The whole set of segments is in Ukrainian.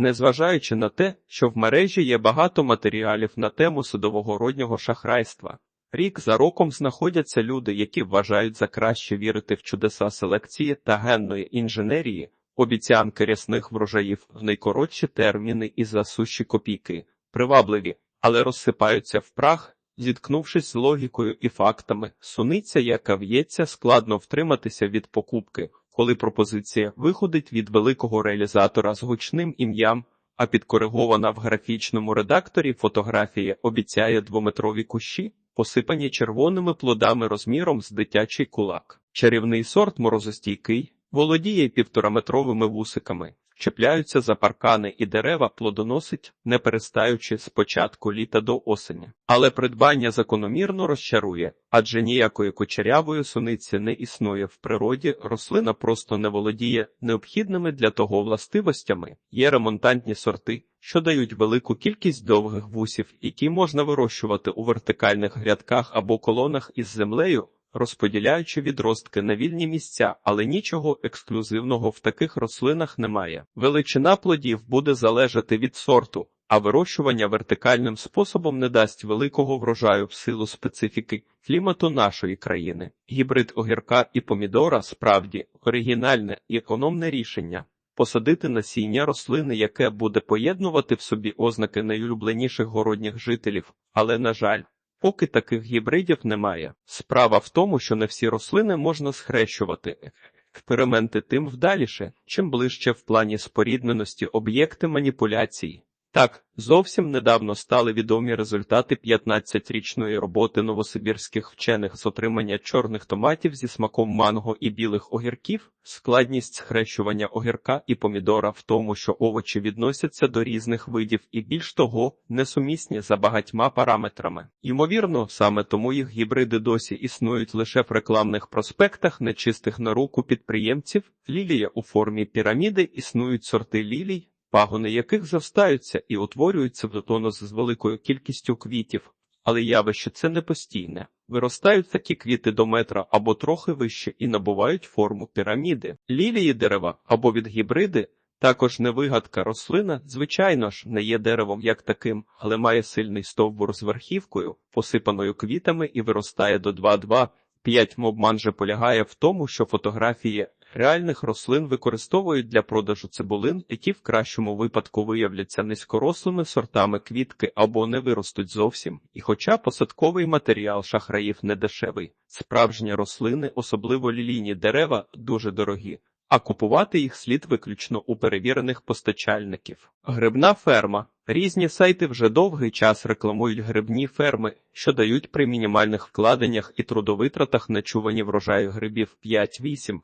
Незважаючи на те, що в мережі є багато матеріалів на тему судового шахрайства. Рік за роком знаходяться люди, які вважають за краще вірити в чудеса селекції та генної інженерії, обіцянки рясних врожаїв в найкоротші терміни і за сущі копійки, привабливі, але розсипаються в прах, зіткнувшись з логікою і фактами. Суниця, яка в'ється, складно втриматися від покупки, коли пропозиція виходить від великого реалізатора з гучним ім'ям. А підкоригована в графічному редакторі фотографія обіцяє двометрові кущі, посипані червоними плодами розміром з дитячий кулак. Чарівний сорт морозостійкий, володіє півтораметровими вусиками, чіпляються за паркани і дерева плодоносить, не перестаючи з початку літа до осені. Але придбання закономірно розчарує, адже ніякої кучерявої суниці не існує в природі, рослина просто не володіє необхідними для того властивостями. Є ремонтантні сорти, що дають велику кількість довгих вусів, які можна вирощувати у вертикальних грядках або колонах із землею розподіляючи відростки на вільні місця, але нічого ексклюзивного в таких рослинах немає. Величина плодів буде залежати від сорту, а вирощування вертикальним способом не дасть великого врожаю в силу специфіки клімату нашої країни. Гібрид огірка і помідора справді оригінальне і економне рішення. Посадити насіння рослини, яке буде поєднувати в собі ознаки найулюбленіших городніх жителів, але, на жаль, Поки таких гібридів немає. Справа в тому, що не всі рослини можна схрещувати. Експерименти тим вдаліше, чим ближче в плані спорідненості об'єкти маніпуляцій. Так, зовсім недавно стали відомі результати 15-річної роботи новосибірських вчених з отримання чорних томатів зі смаком манго і білих огірків, складність схрещування огірка і помідора в тому, що овочі відносяться до різних видів і більш того, несумісні за багатьма параметрами. Ймовірно, саме тому їх гібриди досі існують лише в рекламних проспектах, нечистих на руку підприємців. Лілія у формі піраміди існують сорти лілій пагони яких зростаються і утворюються в тонус з великою кількістю квітів, але явище це не постійне. Виростають такі квіти до метра або трохи вище і набувають форму піраміди. Лілії дерева або від гібриди також не вигадка рослина, звичайно ж, не є деревом як таким, але має сильний стовбур з верхівкою, посипаною квітами і виростає до 2,2. П'ять обман же полягає в тому, що фотографії реальних рослин використовують для продажу цибулин, які в кращому випадку виявляться низькорослими сортами квітки або не виростуть зовсім. І хоча посадковий матеріал шахраїв не дешевий, справжні рослини, особливо лілійні дерева, дуже дорогі. А купувати їх слід виключно у перевірених постачальників. Грибна ферма. Різні сайти вже довгий час рекламують грибні ферми, що дають при мінімальних вкладеннях і трудовитратах нечувані врожаї грибів 5-8.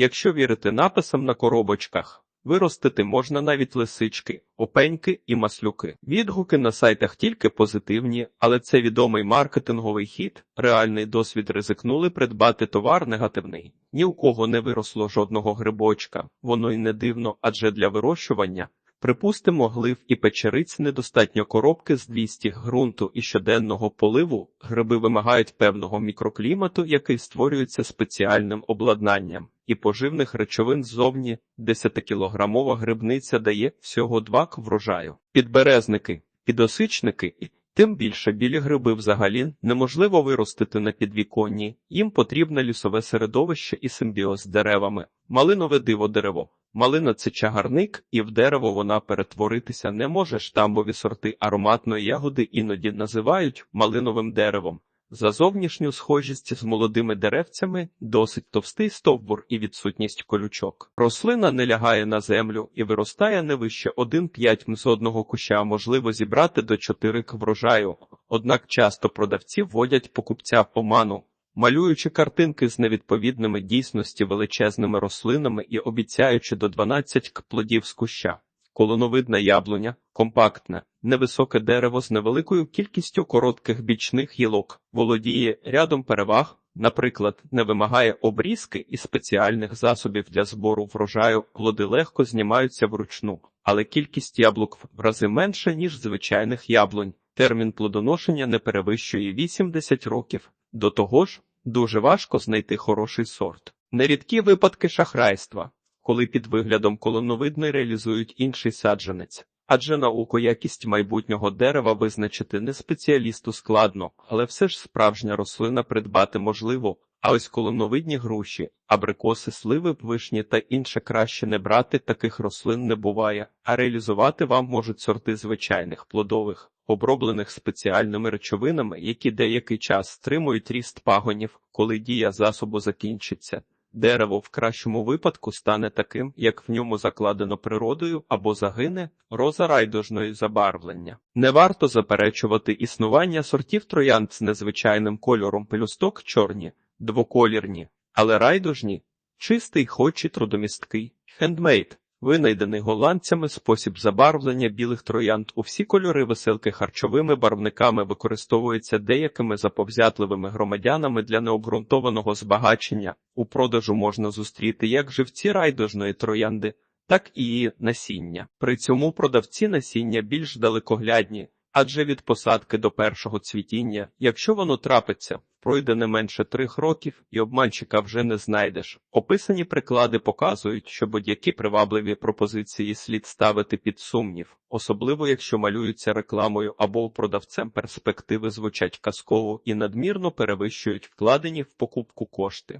Якщо вірити написам на коробочках, виростити можна навіть лисички, опеньки і маслюки. Відгуки на сайтах тільки позитивні, але це відомий маркетинговий хід, реальний досвід ризикнули придбати товар негативний. Ні у кого не виросло жодного грибочка, воно й не дивно, адже для вирощування Припустимо, глив і печериць недостатньо коробки з 200 ґрунту і щоденного поливу. Гриби вимагають певного мікроклімату, який створюється спеціальним обладнанням, і поживних речовин ззовні 10-кілограмова грибниця дає всього два к врожаю. Підберезники, підосичники тим більше білі гриби взагалі неможливо виростити на підвіконні, їм потрібне лісове середовище і симбіоз з деревами, малинове диво дерево. Малина це чагарник, і в дерево вона перетворитися не може. Штамбові сорти ароматної ягоди іноді називають малиновим деревом. За зовнішню схожість з молодими деревцями досить товстий стовбур і відсутність колючок. Рослина не лягає на землю і виростає не вище 1-5 з одного куща, можливо зібрати до 4 к врожаю. Однак часто продавці вводять покупця в оману малюючи картинки з невідповідними дійсності величезними рослинами і обіцяючи до 12 плодів з куща. Колоновидна яблуня, компактне, невисоке дерево з невеликою кількістю коротких бічних гілок, володіє рядом переваг, наприклад, не вимагає обрізки і спеціальних засобів для збору врожаю, плоди легко знімаються вручну, але кількість яблук в рази менша, ніж звичайних яблунь. Термін плодоношення не перевищує 80 років. До того ж, дуже важко знайти хороший сорт. Нерідкі випадки шахрайства. коли під виглядом колоновидної реалізують інший саджанець. Адже науку якість майбутнього дерева визначити не спеціалісту складно, але все ж справжня рослина придбати можливо. А ось колоновидні груші, абрикоси, сливи, вишні та інше краще не брати, таких рослин не буває, а реалізувати вам можуть сорти звичайних плодових, оброблених спеціальними речовинами, які деякий час стримують ріст пагонів, коли дія засобу закінчиться. Дерево в кращому випадку стане таким, як в ньому закладено природою, або загине роза райдужної забарвлення. Не варто заперечувати існування сортів троянд з незвичайним кольором пелюсток чорні, двоколірні, але райдужні, чистий, хоч і трудомісткий, хендмейд, винайдений голландцями спосіб забарвлення білих троянд у всі кольори веселки харчовими барвниками використовується деякими заповзятливими громадянами для необґрунтованого збагачення. У продажу можна зустріти як живці райдужної троянди, так і її насіння. При цьому продавці насіння більш далекоглядні, адже від посадки до першого цвітіння, якщо воно трапиться, пройде не менше трьох років, і обманщика вже не знайдеш. Описані приклади показують, що будь-які привабливі пропозиції слід ставити під сумнів, особливо якщо малюються рекламою або продавцем перспективи звучать казково і надмірно перевищують вкладені в покупку кошти.